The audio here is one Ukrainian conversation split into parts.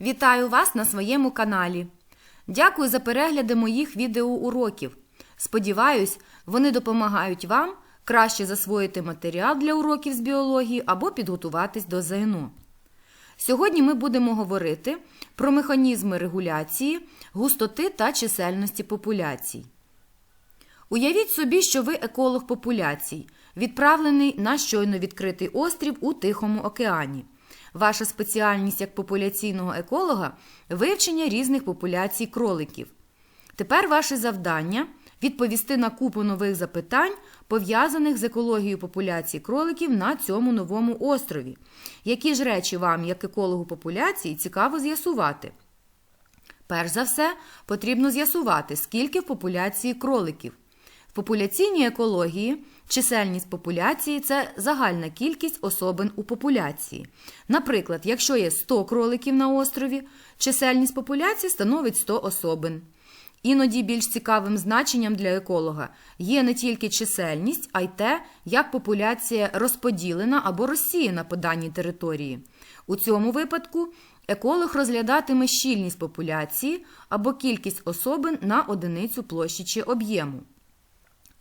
Вітаю вас на своєму каналі. Дякую за перегляди моїх відеоуроків. Сподіваюсь, вони допомагають вам краще засвоїти матеріал для уроків з біології або підготуватись до ЗНО. Сьогодні ми будемо говорити про механізми регуляції, густоти та чисельності популяцій. Уявіть собі, що ви еколог популяцій, відправлений на щойно відкритий острів у Тихому океані. Ваша спеціальність як популяційного еколога вивчення різних популяцій кроликів. Тепер ваше завдання відповісти на купу нових запитань, пов'язаних з екологією популяцій кроликів на цьому новому острові. Які ж речі вам, як екологу популяції, цікаво з'ясувати? Перш за все, потрібно з'ясувати, скільки в популяції кроликів. Популяційній екології чисельність популяції це загальна кількість особин у популяції. Наприклад, якщо є 100 кроликів на острові, чисельність популяції становить 100 особин. Іноді більш цікавим значенням для еколога є не тільки чисельність, а й те, як популяція розподілена або розсіяна по даній території. У цьому випадку еколог розглядатиме щільність популяції або кількість особин на одиницю площі чи об'єму.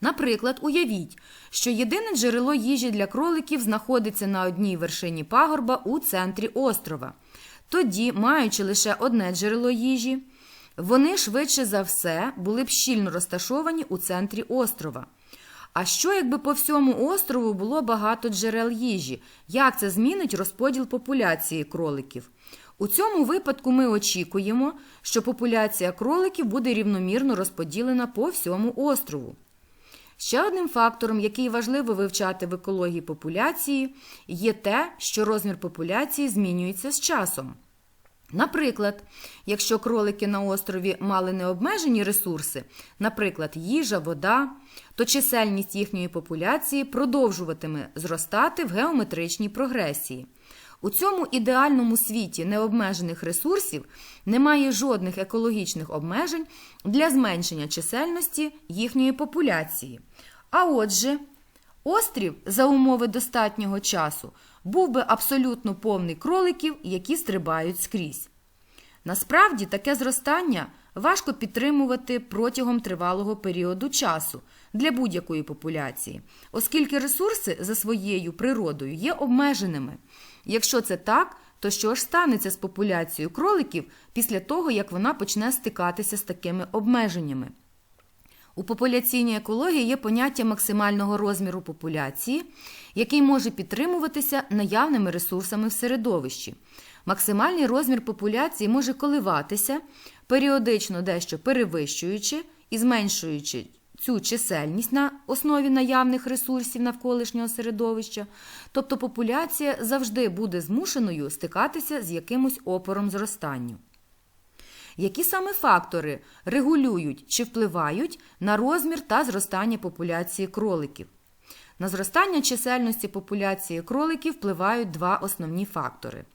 Наприклад, уявіть, що єдине джерело їжі для кроликів знаходиться на одній вершині пагорба у центрі острова. Тоді, маючи лише одне джерело їжі, вони швидше за все були б щільно розташовані у центрі острова. А що, якби по всьому острову було багато джерел їжі? Як це змінить розподіл популяції кроликів? У цьому випадку ми очікуємо, що популяція кроликів буде рівномірно розподілена по всьому острову. Ще одним фактором, який важливо вивчати в екології популяції, є те, що розмір популяції змінюється з часом. Наприклад, якщо кролики на острові мали необмежені ресурси, наприклад, їжа, вода, то чисельність їхньої популяції продовжуватиме зростати в геометричній прогресії. У цьому ідеальному світі необмежених ресурсів немає жодних екологічних обмежень для зменшення чисельності їхньої популяції. А отже, острів за умови достатнього часу був би абсолютно повний кроликів, які стрибають скрізь. Насправді, таке зростання важко підтримувати протягом тривалого періоду часу для будь-якої популяції, оскільки ресурси за своєю природою є обмеженими. Якщо це так, то що ж станеться з популяцією кроликів після того, як вона почне стикатися з такими обмеженнями? У популяційній екології є поняття максимального розміру популяції, який може підтримуватися наявними ресурсами в середовищі. Максимальний розмір популяції може коливатися, періодично дещо перевищуючи і зменшуючи цю чисельність на основі наявних ресурсів навколишнього середовища, тобто популяція завжди буде змушеною стикатися з якимось опором зростанню. Які саме фактори регулюють чи впливають на розмір та зростання популяції кроликів? На зростання чисельності популяції кроликів впливають два основні фактори.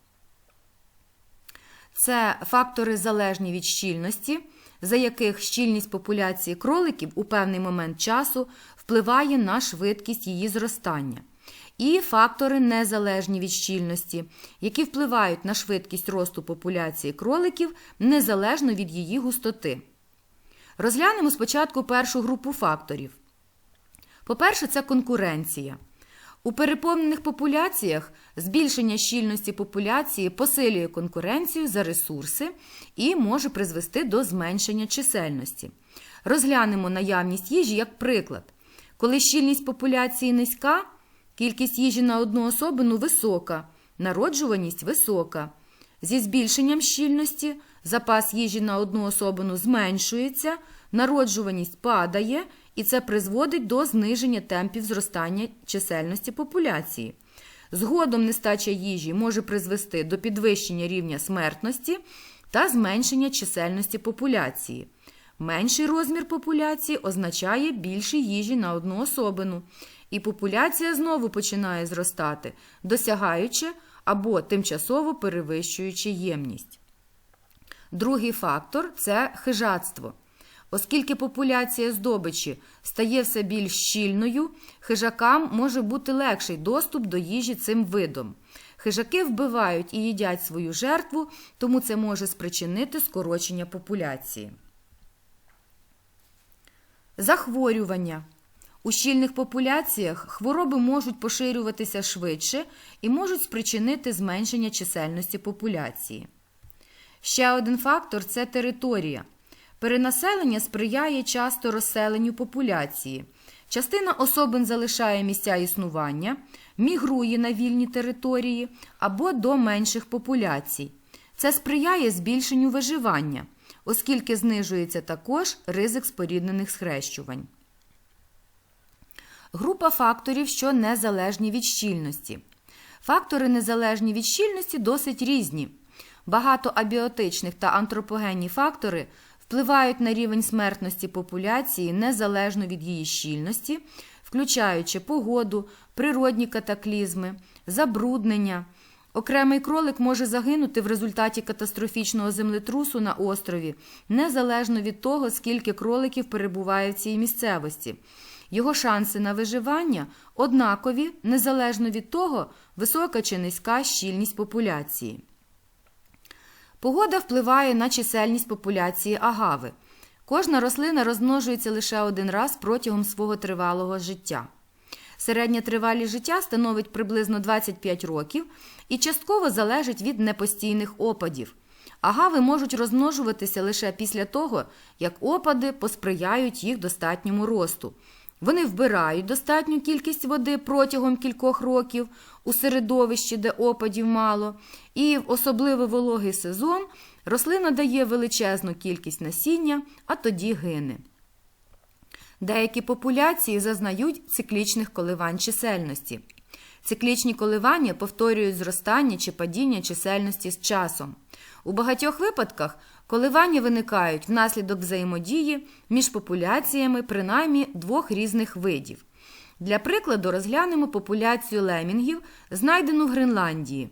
Це фактори залежні від щільності, за яких щільність популяції кроликів у певний момент часу впливає на швидкість її зростання, і фактори незалежні від щільності, які впливають на швидкість росту популяції кроликів незалежно від її густоти. Розглянемо спочатку першу групу факторів. По-перше, це конкуренція. У переповнених популяціях збільшення щільності популяції посилює конкуренцію за ресурси і може призвести до зменшення чисельності. Розглянемо наявність їжі як приклад. Коли щільність популяції низька, кількість їжі на одну особину висока, народжуваність висока. Зі збільшенням щільності запас їжі на одну особину зменшується, народжуваність падає, і це призводить до зниження темпів зростання чисельності популяції. Згодом нестача їжі може призвести до підвищення рівня смертності та зменшення чисельності популяції. Менший розмір популяції означає більше їжі на одну особину, і популяція знову починає зростати, досягаючи або тимчасово перевищуючи ємність. Другий фактор це хижацтво. Оскільки популяція здобичі стає все більш щільною, хижакам може бути легший доступ до їжі цим видом. Хижаки вбивають і їдять свою жертву, тому це може спричинити скорочення популяції. Захворювання. У щільних популяціях хвороби можуть поширюватися швидше і можуть спричинити зменшення чисельності популяції. Ще один фактор це територія. Перенаселення сприяє часто розселенню популяції. Частина особин залишає місця існування, мігрує на вільні території або до менших популяцій. Це сприяє збільшенню виживання, оскільки знижується також ризик споріднених схрещувань. Група факторів, що незалежні від щільності. Фактори незалежні від щільності досить різні. Багато абіотичних та антропогенні фактори впливають на рівень смертності популяції незалежно від її щільності, включаючи погоду, природні катаклізми, забруднення. Окремий кролик може загинути в результаті катастрофічного землетрусу на острові, незалежно від того, скільки кроликів перебуває в цій місцевості. Його шанси на виживання однакові, незалежно від того, висока чи низька щільність популяції. Погода впливає на чисельність популяції агави. Кожна рослина розмножується лише один раз протягом свого тривалого життя. Середня тривалість життя становить приблизно 25 років і частково залежить від непостійних опадів. Агави можуть розмножуватися лише після того, як опади посприяють їх достатньому росту. Вони вбирають достатню кількість води протягом кількох років у середовищі, де опадів мало, і в особливо вологий сезон рослина дає величезну кількість насіння, а тоді гине. Деякі популяції зазнають циклічних коливань чисельності. Циклічні коливання повторюють зростання чи падіння чисельності з часом. У багатьох випадках коливання виникають внаслідок взаємодії між популяціями принаймні двох різних видів. Для прикладу розглянемо популяцію лемінгів, знайдену в Гренландії.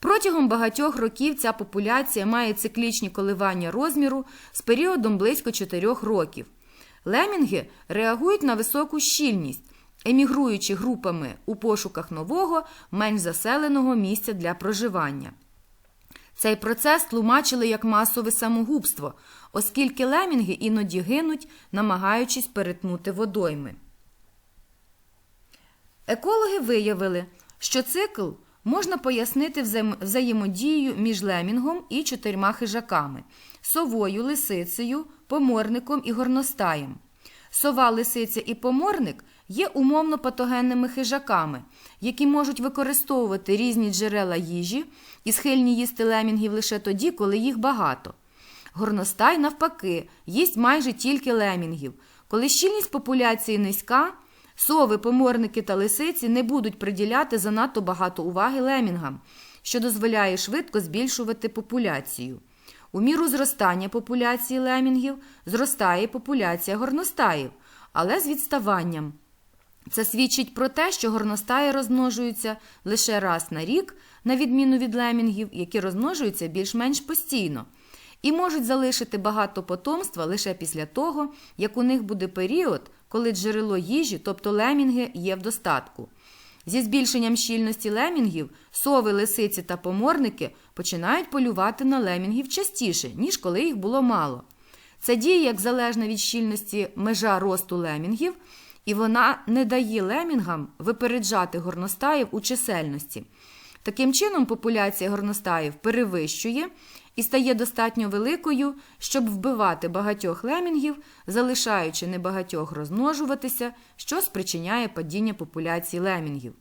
Протягом багатьох років ця популяція має циклічні коливання розміру з періодом близько 4 років. Лемінги реагують на високу щільність, емігруючи групами у пошуках нового, менш заселеного місця для проживання. Цей процес тлумачили як масове самогубство, оскільки лемінги іноді гинуть, намагаючись перетнути водойми. Екологи виявили, що цикл можна пояснити взаємодією між лемінгом і чотирма хижаками совою, лисицею, поморником і горностаєм. Сова, лисиця і поморник є умовно патогенними хижаками, які можуть використовувати різні джерела їжі і схильні їсти лемінгів лише тоді, коли їх багато. Горностай, навпаки, їсть майже тільки лемінгів. Коли щільність популяції низька, сови, поморники та лисиці не будуть приділяти занадто багато уваги лемінгам, що дозволяє швидко збільшувати популяцію. У міру зростання популяції лемінгів зростає популяція горностаїв, але з відставанням. Це свідчить про те, що горностаї розмножуються лише раз на рік, на відміну від лемінгів, які розмножуються більш-менш постійно, і можуть залишити багато потомства лише після того, як у них буде період, коли джерело їжі, тобто лемінги, є в достатку. Зі збільшенням щільності лемінгів сови, лисиці та поморники починають полювати на лемінгів частіше, ніж коли їх було мало. Це діє як залежна від щільності межа росту лемінгів, і вона не дає лемінгам випереджати горностаїв у чисельності. Таким чином, популяція горностаїв перевищує і стає достатньо великою, щоб вбивати багатьох лемінгів, залишаючи небагатьох розмножуватися, що спричиняє падіння популяції лемінгів.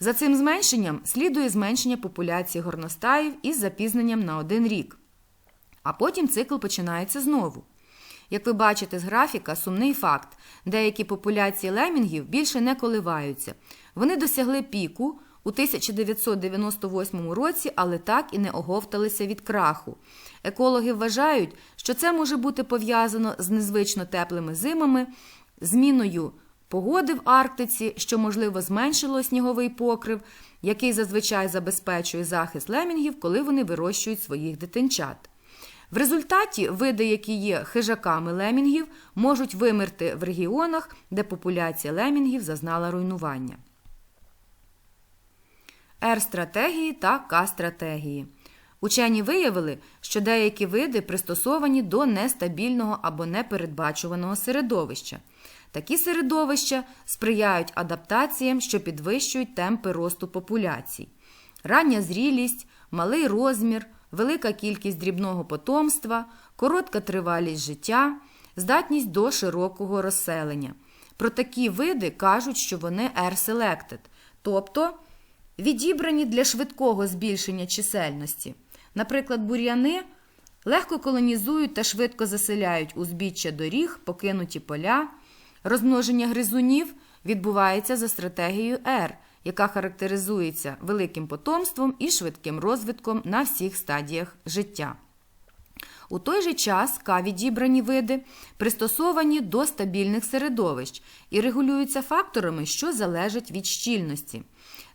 За цим зменшенням слідує зменшення популяції горностаїв із запізненням на один рік. А потім цикл починається знову. Як ви бачите з графіка, сумний факт: деякі популяції лемінгів більше не коливаються. Вони досягли піку у 1998 році, але так і не оговталися від краху. Екологи вважають, що це може бути пов'язано з незвично теплими зимами, зміною погоди в Арктиці, що, можливо, зменшило сніговий покрив, який зазвичай забезпечує захист лемінгів, коли вони вирощують своїх дитинчат. В результаті види, які є хижаками лемінгів, можуть вимерти в регіонах, де популяція лемінгів зазнала руйнування. Р-стратегії та К-стратегії. Учені виявили, що деякі види пристосовані до нестабільного або непередбачуваного середовища. Такі середовища сприяють адаптаціям, що підвищують темпи росту популяцій. Рання зрілість, малий розмір, велика кількість дрібного потомства, коротка тривалість життя, здатність до широкого розселення. Про такі види кажуть, що вони R-selected, тобто відібрані для швидкого збільшення чисельності. Наприклад, бур'яни легко колонізують та швидко заселяють узбіччя доріг, покинуті поля. Розмноження гризунів відбувається за стратегією R, яка характеризується великим потомством і швидким розвитком на всіх стадіях життя. У той же час К-відібрані види пристосовані до стабільних середовищ і регулюються факторами, що залежать від щільності.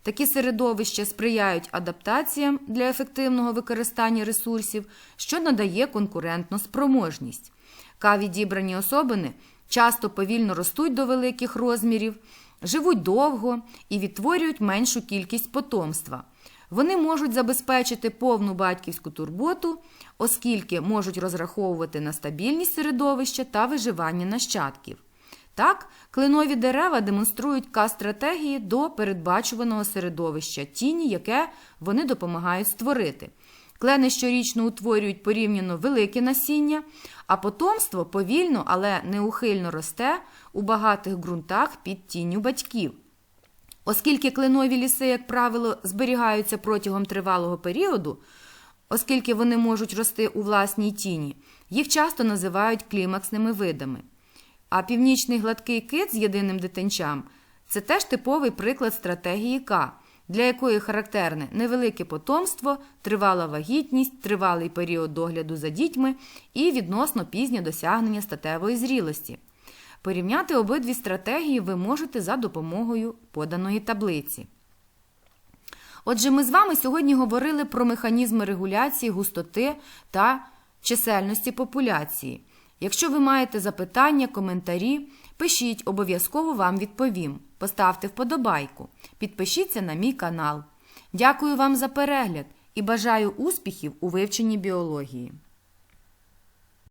Такі середовища сприяють адаптаціям для ефективного використання ресурсів, що надає конкурентну спроможність. К-відібрані особини часто повільно ростуть до великих розмірів, живуть довго і відтворюють меншу кількість потомства. Вони можуть забезпечити повну батьківську турботу, оскільки можуть розраховувати на стабільність середовища та виживання нащадків. Так, кленові дерева демонструють К-стратегії до передбачуваного середовища тіні, яке вони допомагають створити. Клени щорічно утворюють порівняно велике насіння, а потомство повільно, але неухильно росте у багатих ґрунтах під тінню батьків. Оскільки кленові ліси, як правило, зберігаються протягом тривалого періоду, оскільки вони можуть рости у власній тіні, їх часто називають клімаксними видами. А північний гладкий кит з єдиним дитинчам це теж типовий приклад стратегії К, для якої характерне невелике потомство, тривала вагітність, тривалий період догляду за дітьми і відносно пізнє досягнення статевої зрілості. Порівняти обидві стратегії ви можете за допомогою поданої таблиці. Отже, ми з вами сьогодні говорили про механізми регуляції густоти та чисельності популяції. Якщо ви маєте запитання, коментарі, пишіть, обов'язково вам відповім. Поставте вподобайку, підпишіться на мій канал. Дякую вам за перегляд і бажаю успіхів у вивченні біології.